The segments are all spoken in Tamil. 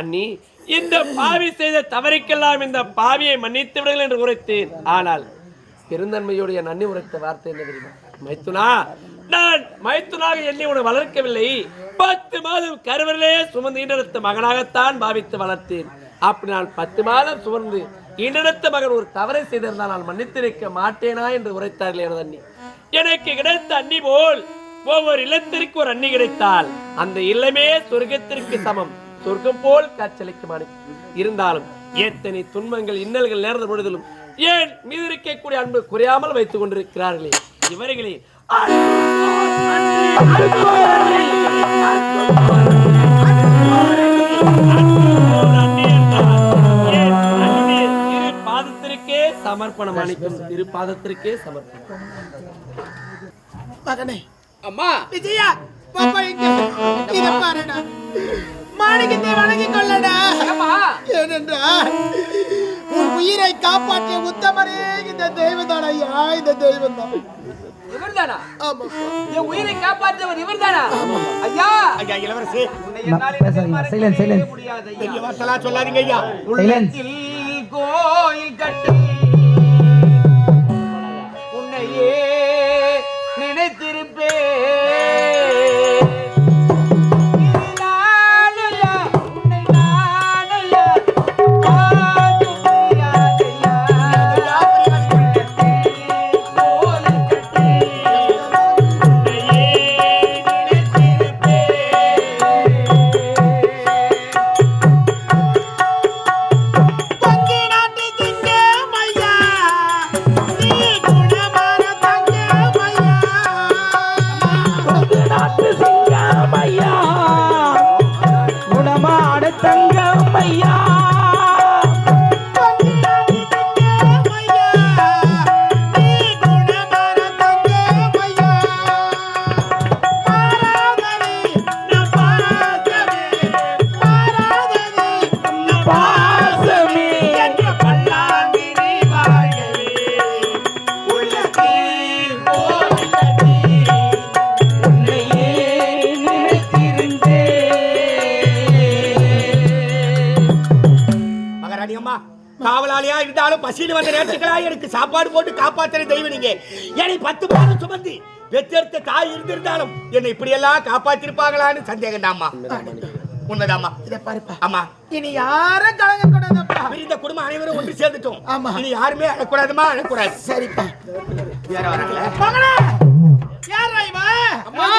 அண்ணி இந்த பாவி செய்த தவறுக்கெல்லாம் இந்த பாவியை மன்னித்து விடுங்கள் என்று உரைத்தேன். ஆனால் பெருந்தன்மையுடைய நன்னி உரைத்த வார்த்தை என்ன தெரியுமா? மைத்துனா நான் மைத்துனாக எண்ணி உன வளர்க்கவில்லை. பத்து மாதம் கருவரிலே சுமந்து ஈண்டெடுத்த மகனாகத்தான் பாவித்து வளர்த்தேன். அப்படி நான் பத்து மாதம் சுமந்து ஈண்டெடுத்த மகன் ஒரு தவறை செய்திருந்தால் நான் மன்னித்திருக்க மாட்டேனா என்று உரைத்தார்கள் எனது அண்ணி. எனக்கு கிடைத்த அண்ணி போல் ஒவ்வொரு இல்லத்திற்கு ஒரு அண்ணி கிடைத்தால் அந்த இல்லமே சொர்க்கத்திற்கு சமம். சொர்க்கம் போல் காட்சியளிக்குமாறு. இருந்தாலும் எத்தனை துன்பங்கள் இன்னல்கள் நேர்ந்த பொழுதிலும் ஏன் மீது இருக்கக்கூடிய அன்பு குறையாமல் வைத்துக் கொண்டிருக்கிறார்களே? இவர்களே பாதத்திற்கே சமர்ப்பணம் அளிக்கும் திரு பாதத்திற்கே சமர்ப்பணம். மகனே அம்மா! விஜயா பாப்பா இங்க இத பாருடா. மாணிக்கத்தை வணங்கிக் கொள்ளடா அம்மா ஏனென்றால் உன் உயிரை காப்பாற்றிய உத்தமரே இந்த தெய்வம் ஐயா இந்த தெய்வம் தான் உயிரை காப்பாற்றவர் இவர்தானா? ஐயா. ஐயா! இளவரசி. பெரிய வார்த்தைலாம் சொல்லாதீங்க ஐயா. சைலன்ஸ் கோயில் கட்டி காவலாளியா இருந்தாலும் பசியில் வந்த நேரத்துக்கெல்லாம் எனக்கு சாப்பாடு போட்டு காப்பாத்துற தெய்வம் நீங்க. என்னை பத்து மாதம் சுமந்து பெற்றெடுத்த தாய் இருந்திருந்தாலும் என்னை இப்படியெல்லாம் காப்பாத்திருப்பாங்களான்னு சந்தேகம் தாம்மா உண்மைதாம்மா. இத பாருப்பா. ஆமா. இனி யாரும் கலங்க கூடாதப்பா இந்த குடும்பம் அனைவரும் ஒன்று சேர்ந்துட்டோம். ஆமா. இனி யாருமே அழக்கூடாதுமா? அழக்கூடாது. சரிப்பா. வேற வராங்களே? யாரா இவன்? அம்மா?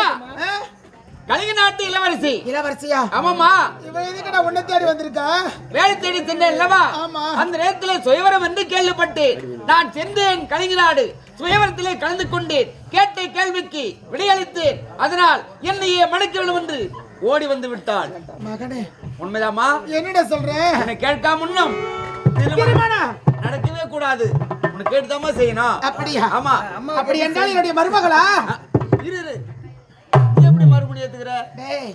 கலிங்க நாட்டு இளவரசி. இளவரசியா? ஆமாம்மா. இவன் எதுக்குடா உன்னை தேடி வந்திருக்கா? வேலை தேடி சென்றேன் அல்லவா ஆமா. அந்த நேரத்தில் சுயவரம் என்று கேள்விப்பட்டு நான் சென்றேன் கலிங்க நாடு. சுயவரத்திலே கலந்து கொண்டேன் கேட்ட கேள்விக்கு விடையளித்தேன். அதனால் என்னையே மணக்க வேண்டும் என்று ஓடி வந்து விட்டாள். மகனே. உண்மைதாம்மா? என்னடா சொல்ற? என்னை கேட்காம முன்னும். திருமணம் நடக்கவே கூடாது. உனக்கு கேட்டுதாம்மா செய்யணும். அப்படியா? ஆமா. அப்படி என்றால் என்னுடைய மருமகளா? இரு. எப்படி மறுபடியும் ஏத்துக்கிற? டேய்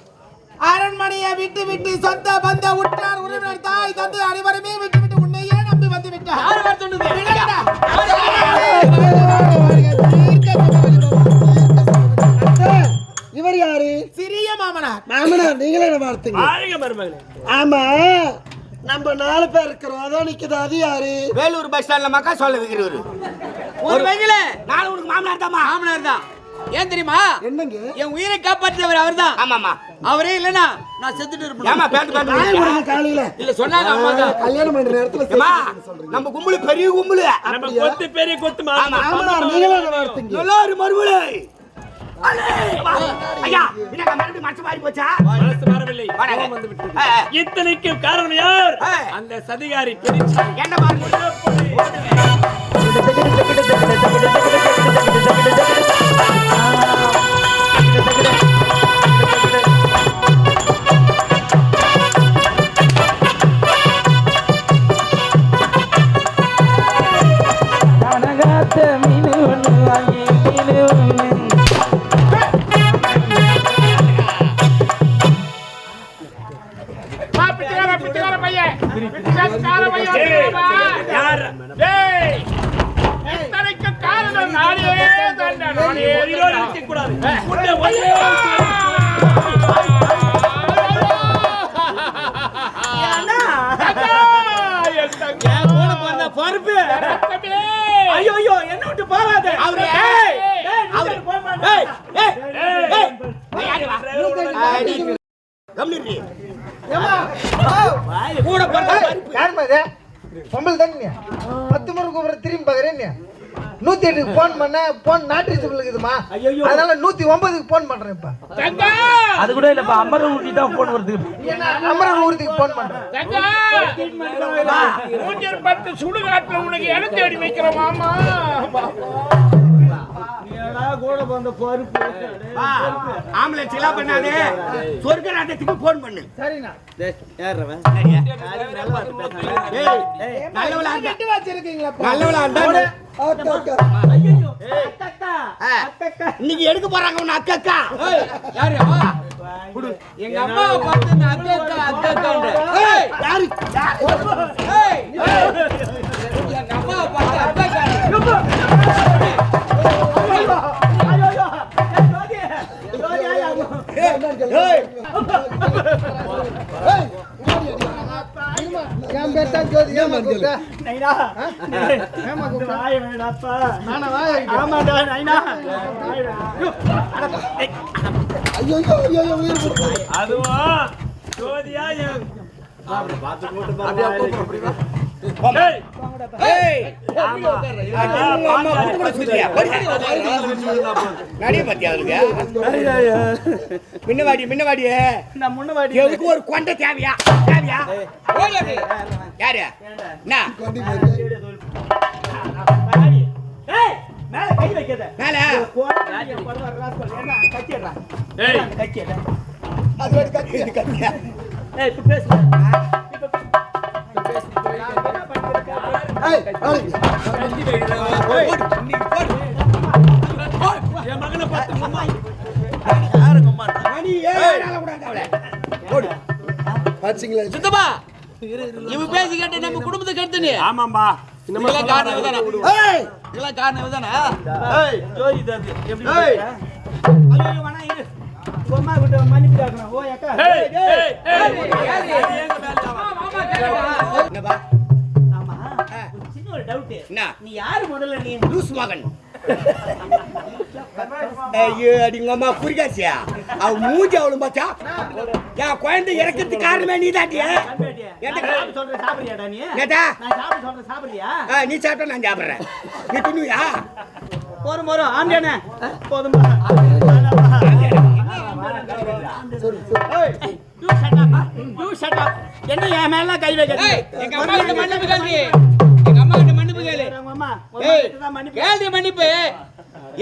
அரண்மனையை விட்டு விட்டு சொந்த பந்த உற்றார் உறவினர் தாய் தந்து அனைவருமே விட்டு விட்டு உன்னையே நம்பி வந்து விட்டார். இவர் யாரு? சிறிய மாமனார். மாமனார் நீங்களே மருமகளே. ஆமா நம்ம நாலு பேர் இருக்கிறோம். அதான் நிக்குது. அது யாரு? வேலூர் பஸ் ஸ்டாண்ட்ல மக்கா சொல்ல வைக்கிறவரு. ஒரு வகையில நான் உனக்கு மாமனார் தாம்மா. மாமனார் தான். ஏன் தெரியுமா? என்னங்க? என் உயிரை காப்பாற்றியவர் அவர்தான். ஆமாமா அவரே இல்லனா நான் செத்துட்டு இருப்பேன். நாய் பேந்து விடுங்க காலையில. இல்ல சொன்னாங்க அம்மா தான். கல்யாணம் பண்ற நேரத்துல சொல்றீங்க. நம்ம கும்பலு பெரிய கும்பலு. நம்ம கொத்து பெரிய கொத்து மாமா மாமனார் நீங்களே நல்லா இரு மறுபடி. இத்தனைக்கும் காரணம் யார். அந்த சதிகாரி என்ன மீன் ஒன்று வாங்கி பொம்பளை தானே பத்து முறை கூப்பிட திரும்பி பார்க்குறேன் நூத்தி எட்டுக்கு போன் பண்ண போன் நாட்டு இருக்குதுமா அதனால நூத்தி ஒன்பதுக்கு போன் பண்றேன் இப்ப. அது கூட இல்லப்பா அமர ஊட்டி தான் போன் வருது அமரன் ஊர்த்திக்கு போன் பண்றேன். பத்து சுடுகாட்டுல உனக்கு இடம் தேடி வைக்கிறோம் மாமா. ஆம்பளை சிலா பண்ணாதே. சொர்க்க ராஜ்யத்துக்கு போன் பண்ணு. சரிண்ணா. அக்கா. இன்னைக்கு எடுக்க போறாங்க உன்னை அக்கா யாரு? வா. எங்க அம்மாவை பார்த்து அக்கா அக்கா அக்கா யாரு? நைனா ஏமா கூப்பிட்ட? வாய வேண்டாப்பா நானா வாய ஆமாடா நைனா. ஐயோ அதுவும் ஜோதியா ஆமா உங்க அம்மா வந்து கூட மின்னவாடி மின்னவாடி நான் முன்னவாடி எதுக்கு ஒரு கொண்ட தேவையா? தேவையா. யாரு? என்ன? ஏய் மேல கை வைக்காத. மேல? கோடாலி பரவாயில்லை ராஸ்கல் என்ன கட்டிடுறா. ஏய். கட்டிடுறா அது இது கத்தியா? ஏய் இப்ப பேசு என் மகனை பார்த்து மணி ஏழால கூட அவளை ஓடு. பாத்தீங்களா சுத்தமா இவன் பேசி கேட்டு நம்ம குடும்பத்தை கெடுத்து நீ ஆமாம்பா இதெல்லாம் காரணம் இவதானா ஏய். இதெல்லாம் காரணம் இவதானா? ஏய் ஜோதி தாது எப்படி ஐயோ ஐயோ வேணா இரு அம்மா கிட்ட மன்னிப்பு கேட்கணும். ஓ அக்கா. ஏய் ஏய் ஏய். என்னப்பா ஆமா என்ன நீ யாரு முதல்ல நீ? லூஸ் மகன். ஐயோ அடிங்க அம்மா புரியாச்சியா அவ மூஞ்சி அவளு மச்சா என் குழந்தை இறக்கிறதுக்கு காரணமே நீ சாப்பிடுறியாடா நீ? சாப்பிட்டா நான் சாப்பிடுறேன். நீ shut up. You shut up. என்ன என் மேல கை வைக்க கேள்வி மன்னிப்பு.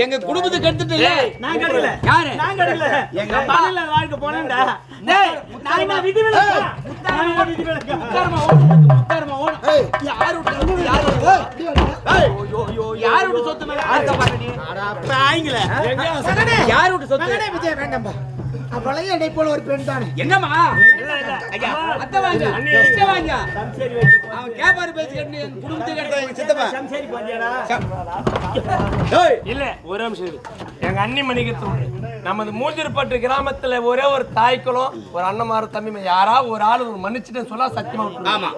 எங்க குடும்பத்தை கெடுத்துட்டு இல்ல? நான் கட்டல யாரு? நான் கட்டல எங்க பண்ணல வாழ்க்கை போனேன்டா. டேய் நான் என்ன விதி விலக்கா நான் என்ன விதி விலக்கா முத்தாரமா ஓடு முத்தாரமா ஓடு. ஏய் யார் விட்டு யார் ஏய் இப்படி வாடா. யார் விட்டு சொத்து மேல ஆத்த பாரு நீ தாய்ங்கள யார் விட்டு சொத்து? விஜய் வேண்டாம்பா. அவளையும் என்னை போல ஒரு பெண் தானே? என்னம்மா? ஐயா அத்தை வாங்க. இஷ்ட வாங்க. அவன் கேப்பாரு பேசி கட்டு என் குடும்பத்தை கெடுத்தாங்க சித்தப்பா. சம்சேரி போறியாடா ஏய். இல்ல ஒரு நிமிஷம். எங்க அண்ணி மணிக்கு தோணு நமது மூஞ்சிருப்பட்டு கிராமத்துல ஒரே ஒரு தாய்க்குளம் ஒரு அண்ணமாரு தம்பி யாரா ஒரு ஆளு ஒரு மன்னிச்சுட்டு சொல்ல சத்தியமா. ஆமா.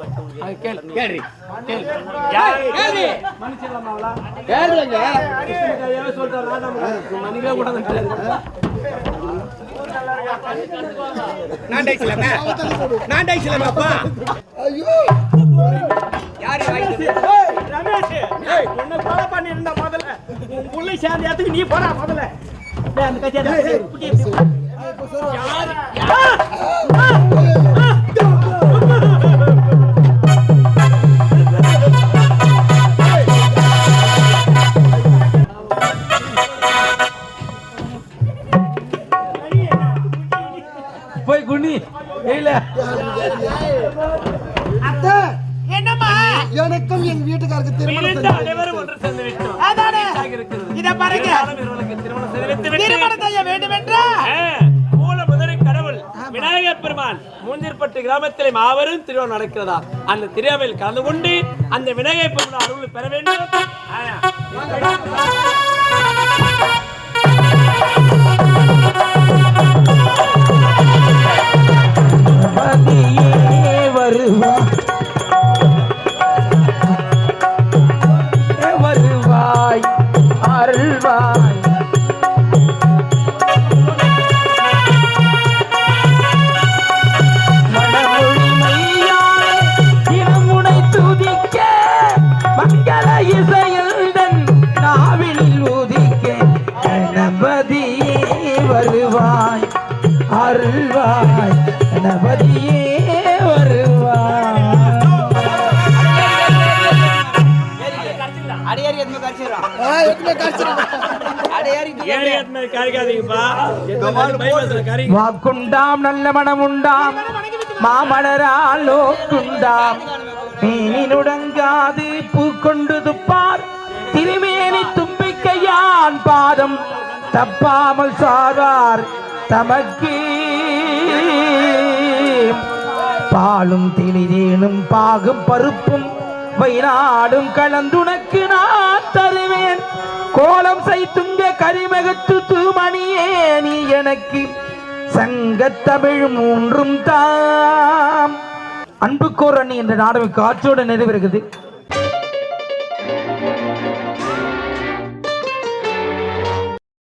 அது கேளு. கேள்வி கேள்வி ஐயோ. யாரு வாங்கி ஏய் ரமேஷ். உன்னை கொலை பண்ணிருந்தா முதல்ல. உன் புள்ளை சேர்ந்த இடத்துக்கு நீ போடா முதல்ல. அந்த கத்தியா குட்டி மூஞ்சிற்பட்டு கிராமத்திலே மாபெரும் திருவிழா நடக்கிறதா? அந்த திருவிழாவில் கலந்து கொண்டு அந்த விநாயகர் பெருமான் அருள் பெற வேண்டும். இசையந்தன் நாவில் உதிக்க கணபதி வருவாய் அருள்வாய். கணபதியே வருவாய். அடியாரி எதுமே கடிச்சிடும் எதுமே கடிச்சிடும் வாக்குண்டாம் மாமலரால் பூ கொண்டு துப்பார். திருமேனி தும்பிக்கையான் பாதம் தப்பாமல் சாரார் தமக்கு. பாலும் திணிதேனும் பாகும் பருப்பும் வைநாடும் கலந்துனக்கு நான் தருவேன். கோலம் செய்துங்க கரிமகத்து தூமணியே நீ எனக்கு. சங்கத்தமிழ் மூன்றும் தாம். அன்புக்கோர் அணி என்ற நாடகம் காற்றோடு இருக்குது